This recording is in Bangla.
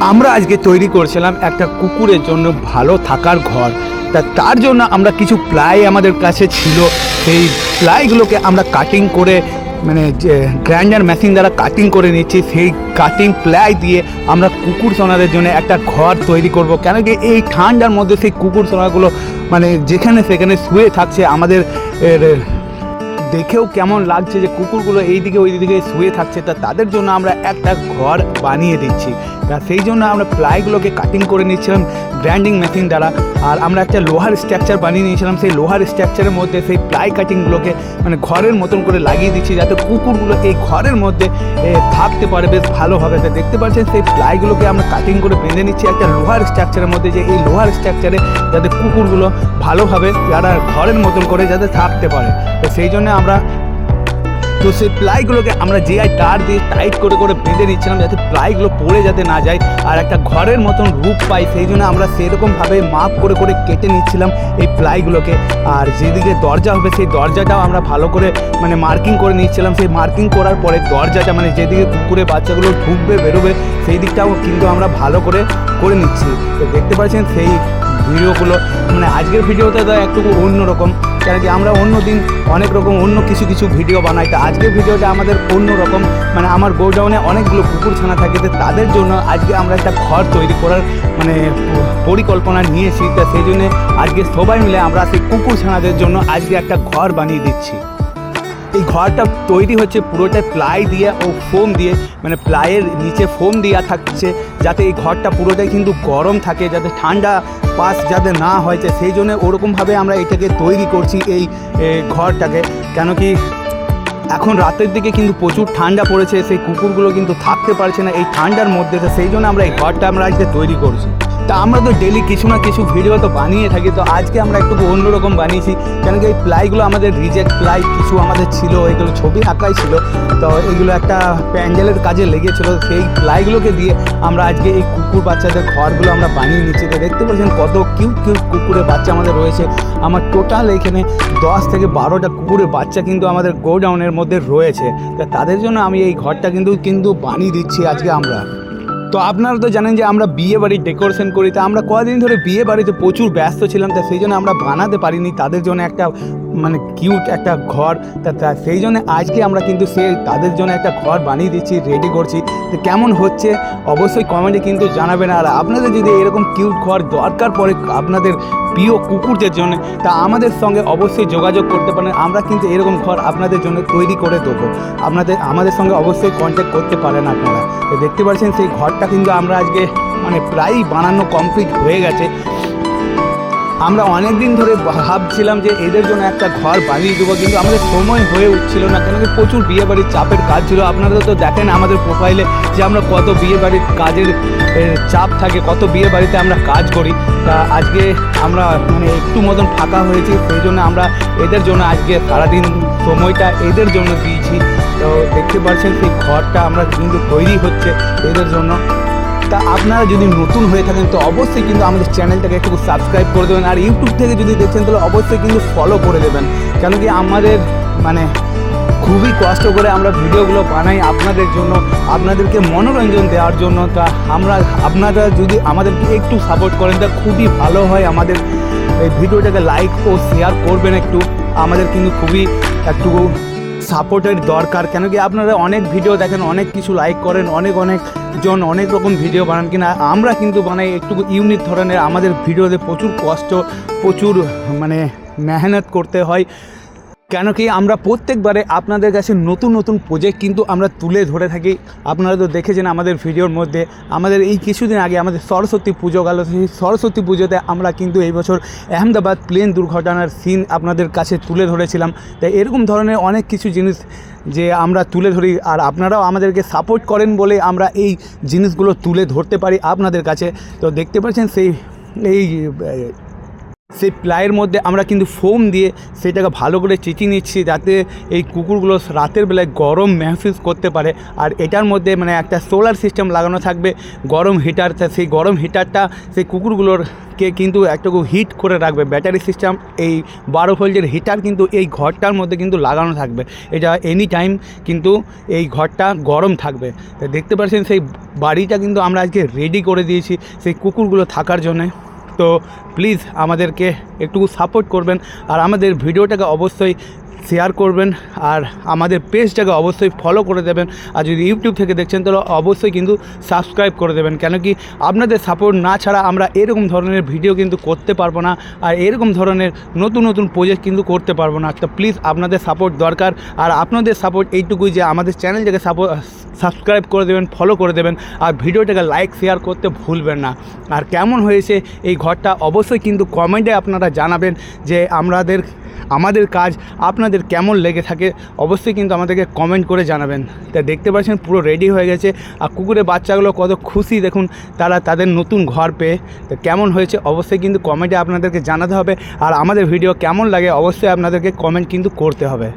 আমরা আজকে তৈরি করছিলাম একটা কুকুরের জন্য ভালো থাকার ঘর। তা তার জন্য আমরা কিছু প্লাই আমাদের কাছে ছিল। সেই প্লাইগুলোকে আমরা কাটিং করে মানে যে গ্রাইন্ডার মেশিন দ্বারা কাটিং করে নিচ্ছি। সেই কাটিং প্লাই দিয়ে আমরা কুকুর সোনাদের জন্য একটা ঘর তৈরি করব। কেন কি এই ঠান্ডার মধ্যে সেই কুকুর সোনাগুলো মানে যেখানে সেখানে শুয়ে থাকছে আমাদের দেখেও কেমন লাগছে যে কুকুরগুলো এই দিকে ওই দিকে শুয়ে থাকছে। তা তাদের জন্য আমরা একটা ঘর বানিয়ে দিচ্ছি। তা সেই জন্য আমরা প্লাইগুলোকে কাটিং করে নিচ্ছিলাম গ্রাইন্ডিং মেশিন দ্বারা। আর আমরা একটা লোহার স্ট্রাকচার বানিয়ে নিয়েছিলাম। সেই লোহার স্ট্রাকচারের মধ্যে সেই প্লাই কাটিংগুলোকে মানে ঘরের মতন করে লাগিয়ে দিচ্ছি যাতে কুকুরগুলো এই ঘরের মধ্যে থাকতে পারে বেশ ভালোভাবে তা দেখতে পাচ্ছেন সেই প্লাইগুলোকে আমরা কাটিং করে বেঁধে নিচ্ছি একটা লোহার স্ট্রাকচারের মধ্যে যে এই লোহার স্ট্রাকচারে যাতে কুকুরগুলো ভালোভাবে যারা ঘরের মতন করে যাতে থাকতে পারে। তো সেই জন্য আমরা। তো সেই প্লাইগুলোকে আমরা যে আই তার দিয়ে টাইট করে করে বেঁধে নিচ্ছিলাম যাতে প্লাইগুলো পড়ে যাতে না যায় আর একটা ঘরের মতন রূপ পাই, সেই জন্য আমরা সেরকমভাবে মাপ করে করে কেটে নিচ্ছিলাম এই প্লাইগুলোকে আর যেদিকে দরজা হবে সেই দরজাটাও আমরা ভালো করে মানে মার্কিং করে নিচ্ছিলাম। সেই মার্কিং করার পরে দরজাটা মানে যেদিকে কুকুরে, বাচ্চাগুলো ঢুকবে, বেরোবে, সেই দিকটাও কিন্তু আমরা ভালো করে করে নিচ্ছি। তো দেখতে পাচ্ছেন সেই ভিডিওগুলো। মানে আজকের ভিডিওটা তো একটু অন্যরকম। কেন কি আমরা অন্য দিন অনেক রকম অন্য কিছু কিছু ভিডিও বানাই। তো আজকের ভিডিওটা আমাদের অন্য রকম। মানে আমার গোডাউনে অনেকগুলো কুকুর ছানা থাকে, তো তাদের জন্য আজকে আমরা একটা ঘর তৈরি করার মানে পরিকল্পনা নিয়েছি। তা সেই জন্য আজকে সবাই মিলে আমরা সেই কুকুর ছানাদের জন্য আজকে একটা ঘর বানিয়ে দিচ্ছি। এই ঘরটা তৈরি হচ্ছে পুরোটাই প্লাই দিয়ে ও ফোম দিয়ে মানে প্লাইয়ের নিচে ফোম দেওয়া থাকছে, যাতে এই ঘরটা পুরোটাই কিন্তু গরম থাকে, যাতে ঠান্ডা পাস যাতে না হয়েছে, সেই জন্য ওরকমভাবে আমরা এটাকে তৈরি করছি এই ঘরটাকে। কেন কি এখন রাতের দিকে কিন্তু প্রচুর ঠান্ডা পড়েছে, সেই কুকুরগুলো কিন্তু থাকতে পারছে না এই ঠান্ডার মধ্যে সেই জন্য আমরা এই ঘরটা আমরা আজকে তৈরি করছি। তা আমরা তো ডেলি কিছু না কিছু ভিডিও তো বানিয়ে থাকি, তো আজকে আমরা একটু অন্যরকম বানিয়েছি। কেন কি এই প্লাইগুলো আমাদের রিজেক্ট প্লাই কিছু আমাদের ছিল, এগুলো ছবি আঁকাই ছিল, তো এগুলো একটা প্যান্ডেলের কাজে লেগেছিলো, সেই প্লাইগুলোকে দিয়ে আমরা আজকে এই কুকুর বাচ্চাদের ঘরগুলো আমরা বানিয়ে নিচ্ছি। তো দেখতে পাচ্ছেন কত কিউট কিউট কুকুরের বাচ্চা আমাদের রয়েছে। আমার টোটাল এখানে দশ থেকে বারোটা কুকুরের বাচ্চা কিন্তু আমাদের গোডাউনের মধ্যে রয়েছে। তা তাদের জন্য আমি এই ঘরটা কিন্তু কিন্তু বানিয়ে দিচ্ছি আজকে আমরা। তো আপনারা তো জানেন যে আমরা বিয়ে বাড়ির ডেকোরেশন করি, তো আমরা কদিন ধরে বিয়ে বাড়িতে প্রচুর ব্যস্ত ছিলাম, তা সেই জন্য আমরা বানাতে পারিনি। তাদের জন্য একটা মানে কিউট একটা ঘর, তা সেই জন্য আজকে আমরা কিন্তু সে তাদের জন্য একটা ঘর বানিয়ে দিচ্ছি রেডি করছি। তো কেমন হচ্ছে অবশ্যই কমেন্টে কিন্তু জানাবেন। আর আপনাদের যদি এরকম কিউট ঘর দরকার পড়ে, আপনাদের প্রিয় কুকুরদের জন্য, তা আমাদের সঙ্গে অবশ্যই যোগাযোগ করতে পারেন। আমরা কিন্তু এরকম ঘর আপনাদের জন্য তৈরি করে দেবো। আপনাদের, আমাদের সঙ্গে অবশ্যই কন্ট্যাক্ট করতে পারেন আপনারা। তো দেখতে পাচ্ছেন, সেই ঘরটা কিন্তু আমরা আজকে মানে প্রায়ই বানানো কমপ্লিট হয়ে গেছে। আমরা অনেক দিন ধরে ভাবছিলাম যে এদের জন্য একটা ঘর বানিয়ে দেবো, কিন্তু আমাদের সময় হয়ে উঠছিল না, কেন কি প্রচুর বিয়েবাড়ির চাপের কাজ ছিল। আপনারা তো দেখেন আমাদের প্রোফাইলে যে আমরা কত বিয়েবাড়ির কাজের চাপ থাকে, কত বিয়েবাড়িতে আমরা কাজ করি। তা আজকে আমরা মানে একটু মতন ফাঁকা হয়েছি, সেই জন্য আমরা এদের জন্য আজকে সারাদিন সময়টা এদের জন্য দিয়েছি। তো দেখতে পাচ্ছেন সেই ঘরটা আমরা কিন্তু তৈরি হচ্ছে এদের জন্য। তা আপনারা যদি নতুন হয়ে থাকেন, তো অবশ্যই কিন্তু আমাদের চ্যানেলটাকে একটু সাবস্ক্রাইব করে দেবেন। আর ইউটিউব থেকে যদি দেখছেন, তাহলে অবশ্যই কিন্তু ফলো করে দেবেন। কেন কি আমাদের মানে খুবই কষ্ট করে আমরা ভিডিওগুলো বানাই আপনাদের জন্য, আপনাদেরকে মনোরঞ্জন দেওয়ার জন্য। তা আমরা, আপনারা যদি আমাদেরকে একটু সাপোর্ট করেন, তা খুবই ভালো হয় আমাদের। এই ভিডিওটাকে লাইক ও শেয়ার করবেন একটু। আমাদের কিন্তু খুবই একটু সাপোর্টের দরকার। কেন কি আপনারা অনেক ভিডিও দেখেন, অনেক কিছু লাইক করেন, অনেক অনেক জন অনেক রকম ভিডিও বানান কিনা, আমরা কিন্তু বানাই একটু ইউনিক ধরনের, আমাদের ভিডিওতে প্রচুর কষ্ট, প্রচুর মানে মেহনত করতে হয়। কেন কি আমরা প্রত্যেকবারে আপনাদের কাছে নতুন নতুন প্রজেক্ট কিন্তু আমরা তুলে ধরে থাকি। আপনারা তো দেখেছেন আমাদের ভিডিওর মধ্যে, আমাদের এই কিছুদিন আগে আমাদের সরস্বতী পুজো গেল। সেই সরস্বতী পুজোতে আমরা কিন্তু এই বছর আহমেদাবাদ প্লেন দুর্ঘটনার সিন আপনাদের কাছে তুলে ধরেছিলাম। তাই এরকম ধরনের অনেক কিছু জিনিস যে আমরা তুলে ধরি, আর আপনারাও আমাদেরকে সাপোর্ট করেন বলে আমরা এই জিনিসগুলো তুলে ধরতে পারি আপনাদের কাছে। তো দেখতে পাচ্ছেন সেই, এই সেই প্লাইয়ের মধ্যে আমরা কিন্তু ফোম দিয়ে সেটাকে ভালো করে চেঁচিয়ে নিচ্ছি যাতে এই কুকুরগুলো রাতের বেলায় গরম মেহসুস করতে পারে। আর এটার মধ্যে মানে একটা সোলার সিস্টেম লাগানো থাকবে, গরম হিটার সেই গরম হিটারটা সেই কুকুরগুলোর কে কিন্তু একটু হিট করে রাখবে। ব্যাটারি সিস্টেম, এই বারো ভোল্টের হিটার কিন্তু এই ঘরটার মধ্যে কিন্তু লাগানো থাকবে। এটা এনি টাইম কিন্তু এই ঘরটা গরম থাকবে। দেখতে পাচ্ছেন সেই বাড়িটা কিন্তু আমরা আজকে রেডি করে দিয়েছি সেই কুকুরগুলো থাকার জন্যে। তো প্লিজ আমাদেরকে একটু সাপোর্ট করবেন আর আমাদের ভিডিওটাকে অবশ্যই শেয়ার করবেন আর আমাদের পেজটাকে অবশ্যই ফলো করে দেবেন। আর যদি ইউটিউব থেকে দেখছেন, তাহলে অবশ্যই কিন্তু সাবস্ক্রাইব করে দেবেন। কেন কি আপনাদের সাপোর্ট না ছাড়া আমরা এরকম ধরনের ভিডিও কিন্তু করতে পারব না আর এরকম ধরনের নতুন নতুন প্রজেক্ট কিন্তু করতে পারব না। তো প্লিজ আপনাদের সাপোর্ট দরকার। আর আপনাদের সাপোর্ট এইটুকুই যে আমাদের চ্যানেলটাকে সাপোর্ট সাবস্ক্রাইব করে দেবেন ফলো করে দেবেন আর ভিডিওটাকে লাইক শেয়ার করতে ভুলবেন না। আর কেমন হয়েছে এই ঘরটা অবশ্যই কিন্তু কমেন্টে আপনারা জানাবেন যে আমাদের আমাদের কাজ আপনাদের কেমন লেগে থাকে। অবশ্যই কিন্তু আমাদেরকে কমেন্ট করে জানাবেন। তা দেখতে পাচ্ছেন পুরো রেডি হয়ে গেছে। আর কুকুরের বাচ্চাগুলো কত খুশি দেখুন, তারা তাদের নতুন ঘর পেয়ে। তো কেমন হয়েছে অবশ্যই কিন্তু কমেন্টে আপনাদেরকে জানাতে হবে। আর আমাদের ভিডিও কেমন লাগে অবশ্যই আপনাদেরকে কমেন্ট কিন্তু করতে হবে।